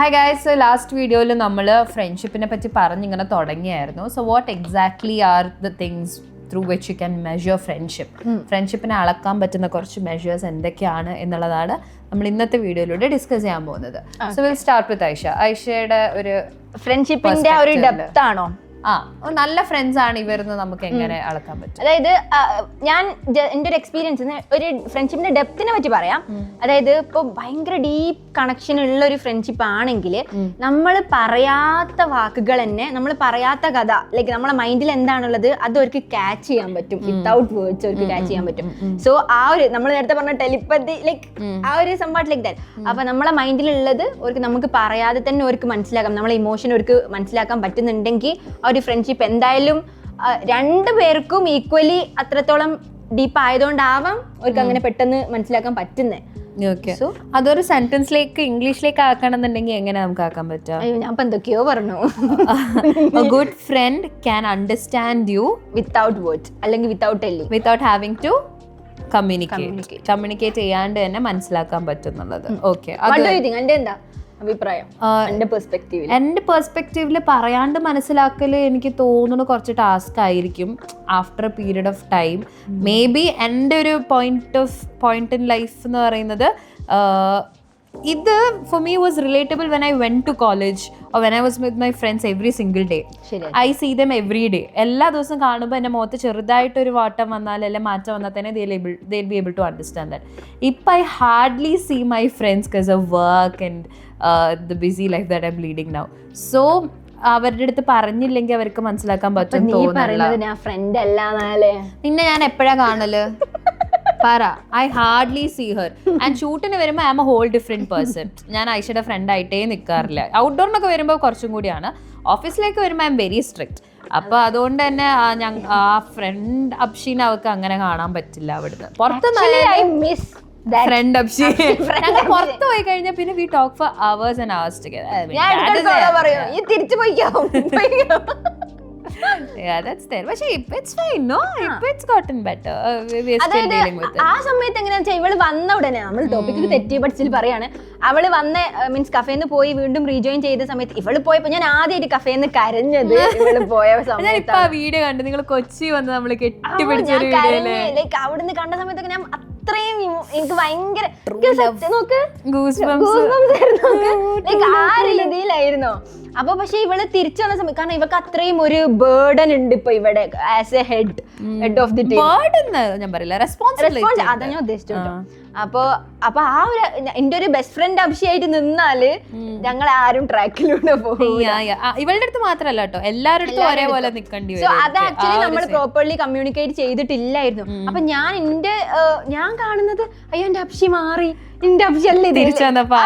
Hi guys last വീഡിയോയിൽ നമ്മൾ ഫ്രണ്ട്ഷിപ്പിനെ പറ്റി പറഞ്ഞിങ്ങനെ തുടങ്ങിയായിരുന്നു. So what exactly are the things through which you can measure friendship ഫ്രണ്ട്ഷിപ്പിനെ അളക്കാൻ പറ്റുന്ന കുറച്ച് മെഷേഴ്സ് എന്തൊക്കെയാണ് എന്നുള്ളതാണ് നമ്മൾ ഇന്നത്തെ വീഡിയോയിലൂടെ ഡിസ്കസ് ചെയ്യാൻ പോകുന്നത്. So will start with Aisha ഐഷയുടെ ഒരു ഫ്രണ്ട്ഷിപ്പിന്റെ ഒരു ഡെപ്ത് ആണോ? ആ നല്ല ഫ്രണ്ട്സ് ആണ് ഇവരെന്ന് നമുക്ക് എങ്ങനെ അളക്കാൻ പറ്റും? അതായത് ഞാൻ എന്റെ ഒരു എക്സ്പീരിയൻസ് ഒരു ഫ്രണ്ട്ഷിപ്പിന്റെ ഡെപ്തിനെ പറ്റി പറയാം. അതായത് ഇപ്പോൾ ഭയങ്കര ഡീപ്പ് കണക്ഷൻ ഉള്ള ഒരു ഫ്രണ്ട്ഷിപ്പ് ആണെങ്കിൽ നമ്മൾ പറയാത്ത വാക്കുകൾ തന്നെ നമ്മൾ പറയാത്ത കഥ ലൈക്ക് നമ്മളെ മൈൻഡിൽ എന്താണുള്ളത് അത് അവർക്ക് ക്യാച്ച് ചെയ്യാൻ പറ്റും. വിത്തൗട്ട് വേർഡ്സ് അവർക്ക് ക്യാച്ച് ചെയ്യാൻ പറ്റും. സോ ആ ഒരു നമ്മൾ നേരത്തെ പറഞ്ഞ ടെലിപ്പതി ലൈക്ക് ആ ഒരു സംഭവം ലൈക്ക് ദാറ്റ് അപ്പൊ നമ്മളെ മൈൻഡിലുള്ളത് അവർക്ക് നമുക്ക് പറയാതെ തന്നെ അവർക്ക് മനസ്സിലാക്കാം. നമ്മളെ ഇമോഷൻ അവർക്ക് മനസ്സിലാക്കാൻ പറ്റുന്നുണ്ടെങ്കിൽ ഒരു ഫ്രണ്ട്ഷിപ്പ് എന്തായാലും രണ്ടു പേർക്കും ഈക്വലി അത്രത്തോളം ഡീപ്പ് ആയതുകൊണ്ടാവാം അവർക്ക് അങ്ങനെ പെട്ടെന്ന് മനസ്സിലാക്കാൻ പറ്റുന്നത് അതൊരു സെന്റൻസിലേക്ക് ഇംഗ്ലീഷിലേക്ക് ആക്കണമെന്നുണ്ടെങ്കിൽ എങ്ങനെ നമുക്ക് ആക്കാൻ പറ്റുക? ഞാൻ എന്തൊക്കെയോ പറഞ്ഞു. Good friend can understand you without words അല്ലെങ്കിൽ without telling without having to communicate communicate ചെയ്യാണ്ട് തന്നെ മനസ്സിലാക്കാൻ പറ്റുന്നുള്ളത്. ഓക്കെ എന്താ അഭിപ്രായം എന്റെ പെർസ്പെക്റ്റീവിൽ എന്റെ പെർസ്പെക്റ്റീവിൽ പറയാണ്ട് മനസ്സിലാക്കൽ എനിക്ക് തോന്നുന്നു കുറച്ച് ടാസ്ക് ആയിരിക്കും after a period of time maybe എന്റെ ഒരു point of point in life എന്ന് പറയുന്നത് ഇത് for me was relatable when I went to college when I was with my friends every single day I see them every day എല്ലാ ദിവസവും കാണുമ്പോൾ എന്റെ മുഖത്ത് ചെറുതായിട്ടൊരു വാട്ടം വന്നാൽ അല്ലെങ്കിൽ മാറ്റം വന്നാൽ തന്നെ they able they be able to understand that ഇപ്പം I hardly see my friends cause a work and the busy life that I'm leading now so അവരുടെ അടുത്ത് പറഞ്ഞില്ലെങ്കിൽ അവർക്ക് മനസ്സിലാക്കാൻ പറ്റും പിന്നെ ഞാൻ നിന്നെ എപ്പോഴാ കാണൽ? പറ. I hardly see her and ഷൂട്ടിന് വരുമ്പോൾ I'm a whole different person ഞാൻ ഐഷയുടെ ഫ്രണ്ട് ആയിട്ടേ നിൽക്കാറില്ല ഔട്ട്ഡോറിനൊക്കെ വരുമ്പോൾ കുറച്ചും കൂടിയാണ്. ഓഫീസിലേക്ക് വരുമ്പോൾ ഐ എം വെരി സ്ട്രിക്റ്റ് അപ്പൊ അതുകൊണ്ട് തന്നെ ആ ഫ്രണ്ട് അപ്ഷീനെ അവർക്ക് അങ്ങനെ കാണാൻ പറ്റില്ല അവിടുന്ന്. പുറത്ത് ഫ്രണ്ട് അപ്ഷി ഞങ്ങൾ പുറത്ത് പോയി കഴിഞ്ഞാൽ പിന്നെ we talk for hours and hours ഈ തിരിച്ചു വിത്ത് ആ. സമയത്ത് എങ്ങനെയാ ഇവൾ വന്ന ഉടനെ നമ്മൾ ടോപ്പിക്കിൽ തെറ്റി പഠിച്ചിൽ പറയാണ് അവൾ വന്ന മീൻസ് കഫേന്ന് പോയി വീണ്ടും റീജോയിൻ ചെയ്ത സമയത്ത് ഇവൾ പോയപ്പോ ഞാൻ ആദ്യമായിട്ട് കഫേന്ന് കരഞ്ഞത് ഇവൾ പോയ സമയത്ത് വീഡിയോ കണ്ടു നിങ്ങൾ കൊച്ചി വന്ന് നമ്മൾ കെട്ടിപ്പിടിച്ച ലൈക്ക് അവിടുന്ന് കണ്ട സമയത്തൊക്കെ ഞാൻ അത്രയും എനിക്ക് ഭയങ്കര നോക്ക്. ആ രീതിയിലായിരുന്നു. അപ്പൊ പക്ഷെ ഇവൾ തിരിച്ചു വന്ന സമയം കാരണം ഇവക്ക് അത്രയും ഒരു ബേർഡൻ ഉണ്ട് ഇപ്പൊ ഇവിടെ as a head head of the team ഞാൻ പറയില്ല. റെസ്പോൺസിബിലിറ്റി റെസ്പോൺസ് അതാ ഞാൻ ഉദ്ദേശിച്ചു. അപ്പൊ അപ്പൊ ആ ഒരു എന്റെ ഒരു ബെസ്റ്റ് ഫ്രണ്ട് അഭിഷയായിട്ട് നിന്നാൽ ഞങ്ങൾ ആരും ട്രാക്കിലൂടെ പോകും ഇവളുടെ അടുത്ത് മാത്രല്ല കേട്ടോ. എല്ലാവരുടെ ഒരേപോലെ നിൽക്കേണ്ടി സോ അത് ആക്ച്വലി നമ്മൾ പ്രോപ്പർലി കമ്മ്യൂണിക്കേറ്റ് ചെയ്തിട്ടില്ലായിരുന്നു. അപ്പൊ ഞാൻ എന്റെ ഞാൻ കാണുന്നത് അയ്യോ എന്റെ അഭിഷി മാറി. എന്റെ? തിരിച്ചു വന്നപ്പോ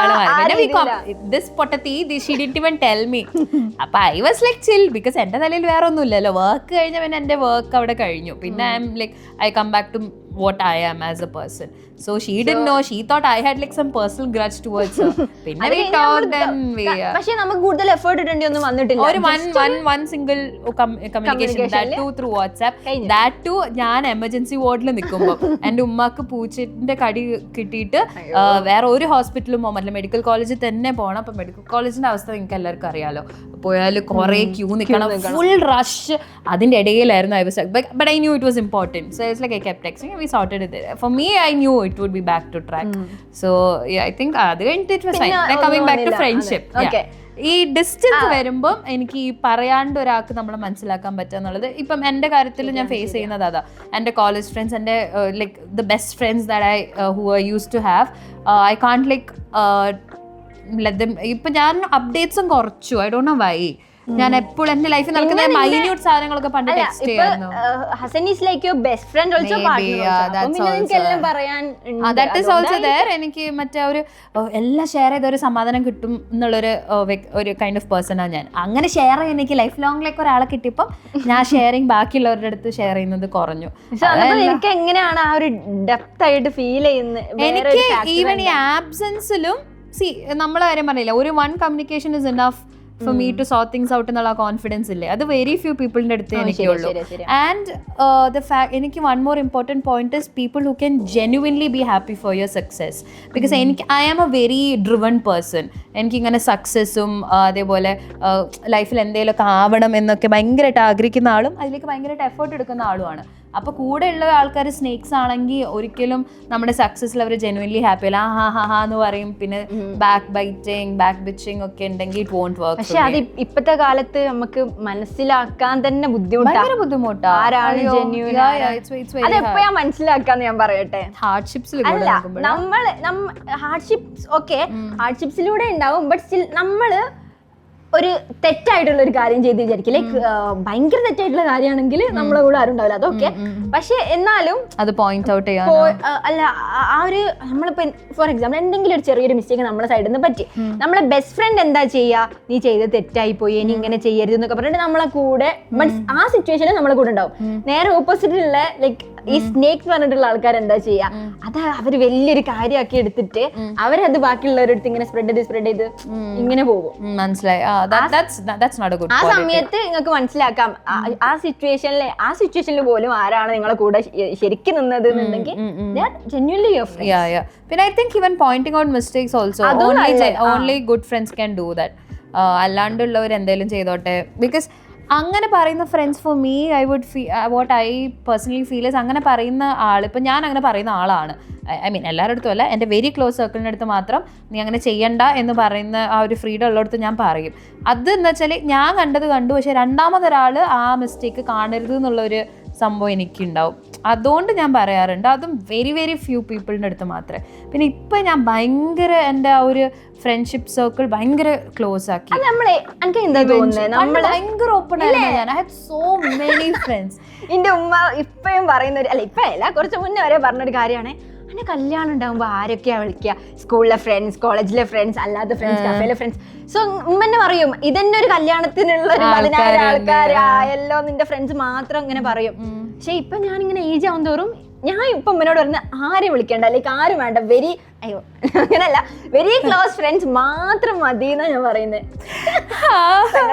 അപ്പൊ ഐ വാസ് ചിൽ ബിക്കോസ് എന്റെ തലയിൽ വേറെ ഒന്നുമില്ലല്ലോ വർക്ക് കഴിഞ്ഞ പിന്നെ എന്റെ വർക്ക് അവിടെ കഴിഞ്ഞു. പിന്നെ I'm like I come back to what I am as a person so she D know she thought I had like some personal grudge towards പിന്നെ അത് വി കഴിഞ്ഞ് നമ്മൾ ടോക്ക് വി പക്ഷെ നമുക്ക് കൂടുതൽ എഫേർട്ട് ഇടേണ്ടി ഒന്നും വന്നിട്ടില്ല. ഒരു one one one single communication that too through WhatsApp. That too ഞാൻ എമർജൻസി വാർഡിൽ നിൽക്കുമ്പോൾ എന്റെ ഉമ്മാക്ക് പൂച്ചന്റെ കടി കിട്ടിയിട്ട് ആ, വേറെ ഒരു ഹോസ്പിറ്റലും പോകാൻ പറ്റില്ല. മെഡിക്കൽ കോളേജിൽ തന്നെ പോകണം അപ്പം മെഡിക്കൽ കോളേജിന്റെ അവസ്ഥ നിങ്ങൾക്ക് എല്ലാവർക്കും അറിയാലോ. പോയാൽ കുറേ ക്യൂ നിൽക്കണം ഫുൾ റഷ് അതിന്റെ ഇടയിലായിരുന്നു I was but I knew it was important so it's like I kept texting we sorted it for me I knew it would be back to track so I think അത് കഴിഞ്ഞിട്ട് it was fine coming back to friendship okay ഈ distance വരുമ്പം എനിക്ക് ഈ പറയാണ്ട് ഒരാൾക്ക് നമ്മളെ മനസ്സിലാക്കാൻ പറ്റുക എന്നുള്ളത് ഇപ്പം എന്റെ കാര്യത്തിൽ ഞാൻ ഫേസ് ചെയ്യുന്നത് അതാ. എന്റെ കോളേജ് ഫ്രണ്ട്സ് എന്റെ like the best friends that I who I used to have I can't like ഇപ്പം ഞാൻ അപ്ഡേറ്റ്സും കുറച്ചു. ഐ ഡോണ്ട് നോ വൈ ഞാൻ എപ്പോഴും എന്റെ ലൈഫിൽ നടക്കുന്ന മൈന്യൂട്ട് സാധനങ്ങളൊക്കെ പണ്ട് ടെക്സ്റ്റ് ചെയ്യായിരുന്നു. Hasan is like your best friend also എല്ലാം പറയാൻ. ദാറ്റ് ഈസ് ഓൾസോ ദർ എനിക്ക് മറ്റേ ഒരു എല്ലാം ഷെയർ ചെയ്ത ഒരു സമാധാനം കിട്ടും എന്നുള്ളൊരു ഒരു കൈൻഡ് ഓഫ് പേഴ്സണാണ് ഞാൻ. അങ്ങനെ ഷെയർ ചെയ്യാൻ എനിക്ക് ലൈഫ് ലോങ്ങിലേക്ക് ഒരാളെ കിട്ടിയപ്പോൾ ഞാൻ ഷെയറിങ് ബാക്കിയുള്ളവരുടെ അടുത്ത് ഷെയർ ചെയ്യുന്നത് കുറഞ്ഞു. എനിക്ക് എങ്ങനെയാണ് ആ ഒരു ഡെപ്ത് ആയിട്ട് ഫീൽ ചെയ്യുന്നത് എനിക്ക് ഈവൻ ഈ ആബ്സെൻസിലും സി നമ്മളെ കാര്യം പറഞ്ഞില്ല ഒരു one communication is enough for me to so things out എന്നുള്ള കോൺഫിഡൻസ് ഇല്ലേ? അത് വെരി ഫ്യൂ പീപ്പിളിന്റെ അടുത്ത് എനിക്കേ ഉള്ളൂ. ആൻഡ് ദ ഫാക്ട് എനിക്ക് one more important point is people who can genuinely be happy for your success because എനിക്ക് I am a very driven person എനിക്കിങ്ങനെ സക്സസ്സും അതേപോലെ ലൈഫിൽ എന്തെങ്കിലുമൊക്കെ ആവണം എന്നൊക്കെ ഭയങ്കരമായിട്ട് ആഗ്രഹിക്കുന്ന ആളും അതിലേക്ക് ഭയങ്കരമായിട്ട് എഫേർട്ട് എടുക്കുന്ന ആളുമാണ്. അപ്പോൾ കൂടെ ഉള്ള ആൾക്കാർ സ്നേക്സ് ആണെങ്കിൽ ഒരിക്കലും നമ്മുടെ സക്സസ്സിൽ അവർ ജെനുവൻലി ഹാപ്പി അല്ല. ആ ഹാ ഹാ ഹാ എന്ന് പറയും. പിന്നെ ബാക്ക് ബൈറ്റിംഗ് ബാക്ക് ബിച്ചിങ് ഒക്കെ ഉണ്ടെങ്കിൽ ഇറ്റ് വോണ്ട് വർക്ക് പക്ഷെ അത് ഇപ്പത്തെ കാലത്ത് നമുക്ക് മനസ്സിലാക്കാൻ തന്നെ ബുദ്ധിമുട്ടാണ് ബുദ്ധിമുട്ടാണ് ആരാണ് അതെപ്പോഴാ മനസ്സിലാക്കാന്ന് ഞാൻ പറയട്ടെ? ഹാർഡ്ഷിപ്സിൽ അല്ല നമ്മൾ ഹാർഡ്ഷിപ്സ് ഓക്കെ ഹാർഡ്ഷിപ്സിലൂടെ ഉണ്ടാവും ബട്ട് സ്റ്റിൽ നമ്മൾ ഒരു തെറ്റായിട്ടുള്ള ഒരു കാര്യം ചെയ്ത് വിചാരിക്കും. ലൈക്ക് ഭയങ്കര തെറ്റായിട്ടുള്ള കാര്യമാണെങ്കിൽ നമ്മളെ കൂടെ ആരും ഉണ്ടാവില്ല. അതൊക്കെ പക്ഷെ എന്നാലും അത് പോയിന്റ് ഔട്ട് ചെയ്യാൻ ആ, അല്ല ആ- ആ ഒരു നമ്മളിപ്പോ ഫോർ എക്സാമ്പിൾ എന്തെങ്കിലും ഒരു ചെറിയൊരു മിസ്റ്റേക്ക് നമ്മളെ സൈഡിൽ നിന്ന് പറ്റി. നമ്മളെ ബെസ്റ്റ് ഫ്രണ്ട് എന്താ ചെയ്യാ? നീ ചെയ്ത് തെറ്റായി പോയി ഇനി ഇങ്ങനെ ചെയ്യരുത് എന്നൊക്കെ പറഞ്ഞിട്ട് നമ്മളെ കൂടെ ബട്ട് ആ സിറ്റുവേഷനിൽ നമ്മളെ കൂടെ ഉണ്ടാവും. നേരെ ഓപ്പോസിറ്റിലുള്ള ലൈക്ക് ഈ സ്നേക്സ് പറഞ്ഞിട്ടുള്ള ആൾക്കാർ എന്താ ചെയ്യാ? അത് അവർ വലിയൊരു കാര്യമാക്കി എടുത്തിട്ട് അവരത് ബാക്കിയുള്ളവരടുത്ത് ഇങ്ങനെ സ്പ്രെഡ് ചെയ്ത് സ്പ്രെഡ് ചെയ്ത് ഇങ്ങനെ പോകും. മനസ്സിലായി. ഗുഡ് ആ സമയത്ത് നിങ്ങൾക്ക് മനസ്സിലാക്കാം. ആ- സിറ്റുവേഷനിലെ സിറ്റുവേഷനിൽ ആ സിറ്റുവേഷനിൽ പോലും ആരാണ് നിങ്ങളെ കൂടെ ശരിക്കും നിന്നത് എന്നുണ്ടെങ്കിൽ യുവർ പിന്നെ I think even pointing out mistakes also only. Only good friends can do that അല്ലാണ്ടുള്ളവർ എന്തെങ്കിലും ചെയ്തോട്ടെ. ബിക്കോസ് അങ്ങനെ പറയുന്ന friends for me I would feel what I personally feel is അങ്ങനെ പറയുന്ന ആൾ ഇപ്പം ഞാൻ അങ്ങനെ പറയുന്ന ആളാണ്. ഐ മീൻ എല്ലാവരുടെ അടുത്തും അല്ല എന്റെ വെരി ക്ലോസ് സർക്കിളിന്റെ അടുത്ത് മാത്രം നീ അങ്ങനെ ചെയ്യണ്ട എന്ന് പറയുന്ന ആ ഒരു ഫ്രീഡം ഉള്ളിടത്ത് ഞാൻ പറയും. അത് എന്ന് വെച്ചാൽ ഞാൻ കണ്ടത് കണ്ടു പക്ഷേ രണ്ടാമതൊരാൾ ആ മിസ്റ്റേക്ക് കാണരുത് എന്നുള്ളൊരു സംഭവം എനിക്കുണ്ടാവും. അതുകൊണ്ട് ഞാൻ പറയാറുണ്ട് അതും വെരി വെരി ഫ്യൂ പീപ്പിളിന്റെ അടുത്ത് മാത്രമേ. പിന്നെ ഇപ്പം ഞാൻ ഭയങ്കര എന്റെ ആ ഒരു ഫ്രണ്ട്ഷിപ്പ് സർക്കിൾ ഭയങ്കര ക്ലോസ് ആക്കി. ഭയങ്കര ഓപ്പൺ ആയിരുന്നു ഞാൻ. I had so many friends എന്റെ ഉമ്മ ഇപ്പഴും പറയുന്ന ഒരു അല്ല ഇപ്പം അല്ല കുറച്ച് മുന്നേ വരെ പറഞ്ഞൊരു കാര്യമാണ്. എന്നെ കല്യാണം ഉണ്ടാകുമ്പോൾ ആരൊക്കെയാ വിളിക്കുക സ്കൂളിലെ ഫ്രണ്ട്സ് കോളേജിലെ ഫ്രണ്ട്സ് അല്ലാതെ ഫ്രണ്ട്സ് കഫേലെ ഫ്രണ്ട്സ് സോ ഉമ്മന്നെ പറയും ഇതന്നെ ഒരു കല്യാണത്തിനുള്ള ഒരു പതിനായിരം ആൾക്കാരായല്ലോ നിന്റെ ഫ്രണ്ട്സ് മാത്രം ഇങ്ങനെ പറയും. പക്ഷെ ഇപ്പൊ ഞാൻ ഇങ്ങനെ ഏജ് ആവും തോറും ഞാൻ ഇപ്പൊ അമ്മനോട് പറഞ്ഞ ആരെയും വിളിക്കണ്ട ലൈക്ക് ആരും വേണ്ട വെരി അയ്യോ അങ്ങനല്ല വെരി ക്ലോസ് ഫ്രണ്ട്സ് മാത്രം മതി എന്നാ ഞാൻ പറയുന്നത്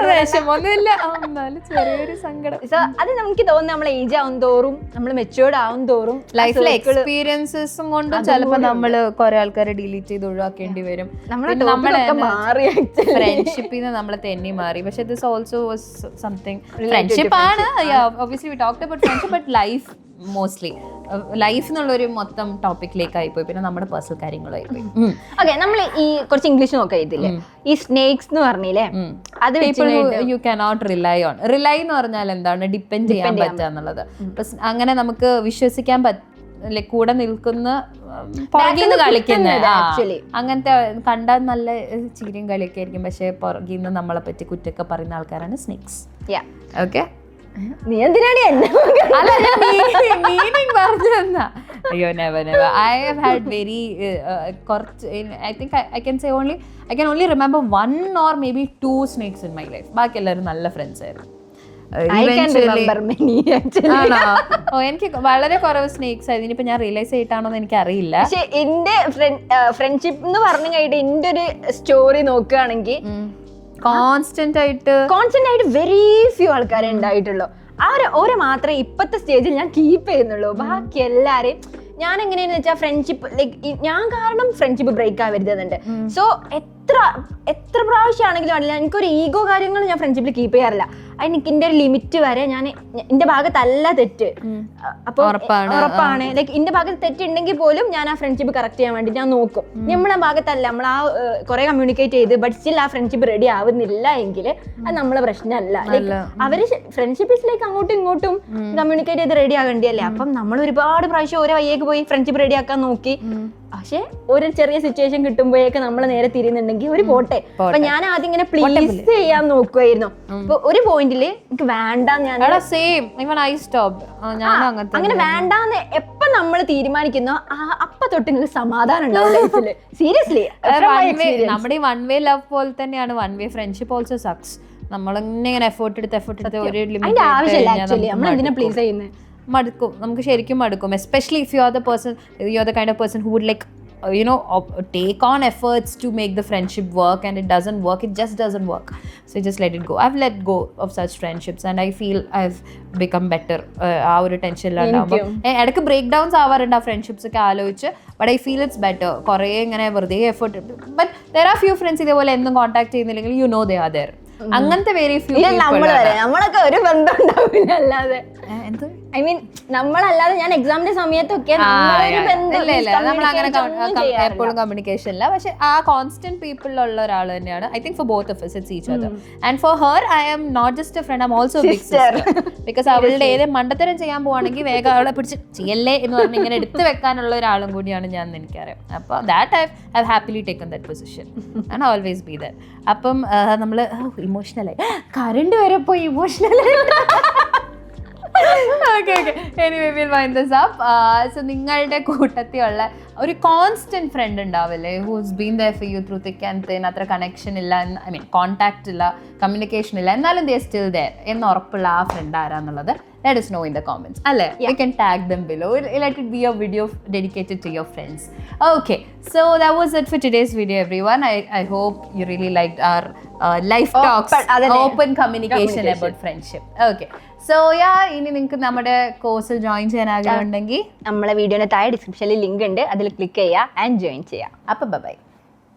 വിഷമൊന്നുമില്ല. ആ, എന്നാലും ചെറിയൊരു സങ്കടം. സോ അത് നമുക്ക് തോന്നുന്നത് നമ്മൾ ഏജ് ആവും തോറും നമ്മൾ മെച്ചുവേർഡ് ആവും തോറും ലൈഫിലെ എക്സ്പീരിയൻസസും കൊണ്ടും ചിലപ്പോൾ നമ്മൾ കുറെ ആൾക്കാരെ ഡിലീറ്റ് ചെയ്ത് ഒഴിവാക്കേണ്ടി വരും. നമ്മളെ മാറി. ഫ്രണ്ട്ഷിപ്പിൽ നിന്ന് നമ്മളെ തെന്നി മാറി. പക്ഷെ this also was something friendship ആണ്. Obviously we talked about friendship but life mostly life എന്നുള്ളൊരു മൊത്തം ടോപ്പിക്കിലേക്ക് പോയി പിന്നെ നമ്മുടെ പേഴ്സണൽ കാര്യങ്ങളായി പോയി ഓക്കെ നമ്മൾ ഈ കുറച്ച് ഇംഗ്ലീഷ് നോക്കാം ഇതിൽ. ഈ സ്നേക്സ് എന്ന് പറഞ്ഞില്ലേ? അത് you cannot rely on rely എന്ന് പറഞ്ഞാൽ എന്താണ്? ഡിപ്പെൻഡ് ചെയ്യാൻ പറ്റുക എന്നുള്ളത്. അങ്ങനെ നമുക്ക് വിശ്വസിക്കാൻ പറ്റ കൂടെ നിൽക്കുന്ന പുറകിന്ന് അങ്ങനത്തെ കണ്ടാൽ നല്ല ചിരിയും കളിയൊക്കെ ആയിരിക്കും. പക്ഷെ പുറകിൽ നിന്ന് നമ്മളെ പറ്റി കുറ്റൊക്കെ പറയുന്ന ആൾക്കാരാണ് സ്നേക്സ്. ഓക്കെ നീ എന്തിനാണ് എന്നെ അല്ല മീനിങ് പറഞ്ഞു തന്നാ അയ്യോ never never I have had very കുറച്ച് I think I can say only I can only remember one or maybe two snakes in my life ബാക്കി എല്ലാവരും നല്ല ഫ്രണ്ട്സ് ആയിരുന്നു. Uh, എനിക്ക് വളരെ കുറവ് സ്നേക്സ് ആയിരുന്നു. ഇനിയിപ്പോ ഞാൻ റിയലൈസ് ചെയ്തിട്ടാണോ എനിക്ക് അറിയില്ല പക്ഷെ എന്റെ ഫ്രണ്ട്ഷിപ്പ് എന്ന് പറഞ്ഞു കഴിഞ്ഞിട്ട് എന്റെ ഒരു സ്റ്റോറി നോക്കുകയാണെങ്കിൽ കോൺസ്റ്റന്റ് ആയിട്ട് കോൺസ്റ്റന്റ് ആയിട്ട് വെരി ഫ്യൂ ആൾക്കാരെ ഉണ്ടായിട്ടുള്ളൂ. ആ ഒരു ഓരോ മാത്രമേ ഇപ്പത്തെ സ്റ്റേജിൽ ഞാൻ കീപ്പ് ചെയ്യുന്നുള്ളൂ. ബാക്കി എല്ലാരെയും ഞാൻ എങ്ങനെയാന്ന് വെച്ചാൽ ഫ്രണ്ട്ഷിപ്പ് ലൈക്ക് ഞാൻ കാരണം ഫ്രണ്ട്ഷിപ്പ് ബ്രേക്ക് ആവരുതെന്നുണ്ട് സോ എത്ര എത്ര പ്രാവശ്യമാണെങ്കിലും ആണെങ്കിലും എനിക്കൊരു ഈഗോ കാര്യങ്ങൾ ഞാൻ ഫ്രണ്ട്ഷിപ്പിൽ കീപ്പ് ചെയ്യാറില്ല. എനിക്ക് എന്റെ ഒരു ലിമിറ്റ് വരെ ഞാൻ എന്റെ ഭാഗത്തല്ല തെറ്റ്. അപ്പോൾ ഉറപ്പാണ്. ലൈക്ക് എന്റെ ഭാഗത്ത് തെറ്റുണ്ടെങ്കിൽ പോലും ഞാൻ ആ ഫ്രണ്ട്ഷിപ്പ് കറക്റ്റ് ചെയ്യാൻ വേണ്ടി ഞാൻ നോക്കും. നമ്മളെ ഭാഗത്തല്ല. നമ്മൾ ആ കുറെ കമ്മ്യൂണിക്കേറ്റ് ചെയ്ത് ബട്ട് സ്റ്റിൽ ആ ഫ്രണ്ട്ഷിപ്പ് റെഡി ആവുന്നില്ല എങ്കിൽ അത് നമ്മളെ പ്രശ്നമല്ല. ലൈക്ക് അവർ ഫ്രണ്ട്ഷിപ്പിലേക്ക് അങ്ങോട്ടും ഇങ്ങോട്ടും കമ്മ്യൂണിക്കേറ്റ് ചെയ്ത് റെഡി ആകേണ്ടിയല്ലേ? അപ്പം നമ്മൾ ഒരുപാട് പ്രാവശ്യം ഓരോ വയ്യേക്ക് പോയി ഫ്രണ്ട്ഷിപ്പ് റെഡി ആക്കാൻ നോക്കി. പക്ഷെ ഒരു ചെറിയ സിറ്റുവേഷൻ കിട്ടുമ്പോഴേക്ക് നമ്മൾ നേരെ തിരിയുന്നുണ്ടെങ്കിൽ ഒരു പോട്ടെ. അപ്പൊ ഞാൻ ആദ്യം ഇങ്ങനെ പ്ലീസ് ചെയ്യാൻ നോക്കുമായിരുന്നു അപ്പൊ ഒരു പോയിന്റിൽ എനിക്ക് വേണ്ട ഞാൻ സെയിം ഇവൻ ഐ സ്റ്റോപ്പ്. അങ്ങനെ വേണ്ടാന്ന് എപ്പൊ നമ്മൾ തീരുമാനിക്കുന്നോ അപ്പൊ തൊട്ട് നിങ്ങൾക്ക് സമാധാനം ഉണ്ടാവും ലൈഫിൽ സീരിയസ്ലി നമ്മുടെ ഈ വൺ വേ ലവ് പോലെ തന്നെയാണ്. One way friendship also sucks നമ്മൾ ഇങ്ങനെ എഫേർട്ട് എടുത്ത് എഫേർട്ട് എടുത്ത് ഒരു ലിമിറ്റ് ആവശ്യമില്ല ആക്ച്വലി നമ്മൾ എന്തിനാ പ്ലീസ് ചെയ്യുന്നത് മടുക്കും. നമുക്ക് ശരിക്കും മടുക്കും. Especially if you are the person you are the kind of person who would like you know take take on efforts to make the friendship work and it doesn't work it just doesn't work. So just let it go. I've let go of such friendships and i feel i've become better. Better ആ ഒരു ടെൻഷനിലുണ്ടാകുമ്പോൾ ഇടയ്ക്ക് break downs ആവാറുണ്ട് ആ friendships ഒക്കെ ആലോചിച്ച്. But I feel it's better കുറേ ഇങ്ങനെ വെറുതെ effort but there are few friends ഇതേപോലെ എന്നും കോൺടാക്ട് ചെയ്യുന്നില്ലെങ്കിൽ you know they are there അങ്ങനത്തെ വെരി. ഫ്യൂ നമ്മളൊക്കെ ഒരു ബന്ധം ഉണ്ടാവില്ല അല്ലാതെ. എന്ത്? ഐ മീൻ നമ്മളല്ലാതെ ഞാൻ എക്സാമിന്റെ സമയത്തൊക്കെ എപ്പോഴും കമ്മ്യൂണിക്കേഷൻ ഇല്ല പക്ഷെ ആ കോൺസ്റ്റന്റ് പീപ്പിളിലുള്ള ഒരാൾ തന്നെയാണ്. I think for both of its each other and for her I am not just a friend I'm also big sister because അവളുടെ ഏത് മണ്ടത്തരം ചെയ്യാൻ പോവാണെങ്കിൽ വേഗം അവളെ പിടിച്ച് ചെയ്യല്ലേ എന്ന് പറഞ്ഞ് ഇങ്ങനെ എടുത്തു വെക്കാനുള്ള ഒരാളും കൂടിയാണ് ഞാൻ എന്ന് എനിക്കറിയാം. അപ്പോൾ that I have happily taken that position and always be there അപ്പം നമ്മൾ ഇമോഷണലായി കറണ്ട് വരെ പോയി ഇമോഷണലായി okay okay anyway will wind this up so നിങ്ങളുടെ കൂട്ടത്തിലുള്ള ഒരു കോൺസ്റ്റന്റ് ഫ്രണ്ട് ഉണ്ടാവില്ലേ? Who's been the for you through thick and thin അത്ര കണക്ഷൻ ഇല്ല ഐ മീൻ കോൺടാക്ട് ഇല്ല കമ്മ്യൂണിക്കേഷൻ ഇല്ല. എന്നാലും ദേ സ്റ്റിൽ ദർ എന്ന് ഉറപ്പുള്ള ആ ഫ്രണ്ട് ആരാന്നുള്ളത് let us know in the comments അല്ലേ you can tag them below let it be a video dedicated to your friends okay so that was it for today's video everyone i i hope you really liked our uh, life talks open communication about friendship okay so yeah ഇനി നിങ്ങൾക്ക് നമ്മുടെ കോഴ്സിൽ join ചെയ്യാൻ ആഗ്രഹം ഉണ്ടെങ്കിൽ നമ്മളെ വീഡിയോയുടെ താഴെ ഡിസ്ക്രിപ്ഷനിൽ ലിങ്ക് ഉണ്ട് അതിൽ ക്ലിക്ക് ചെയ്യുക ആൻഡ് ജോയിൻ ചെയ്യാം അപ്പൊ ബൈ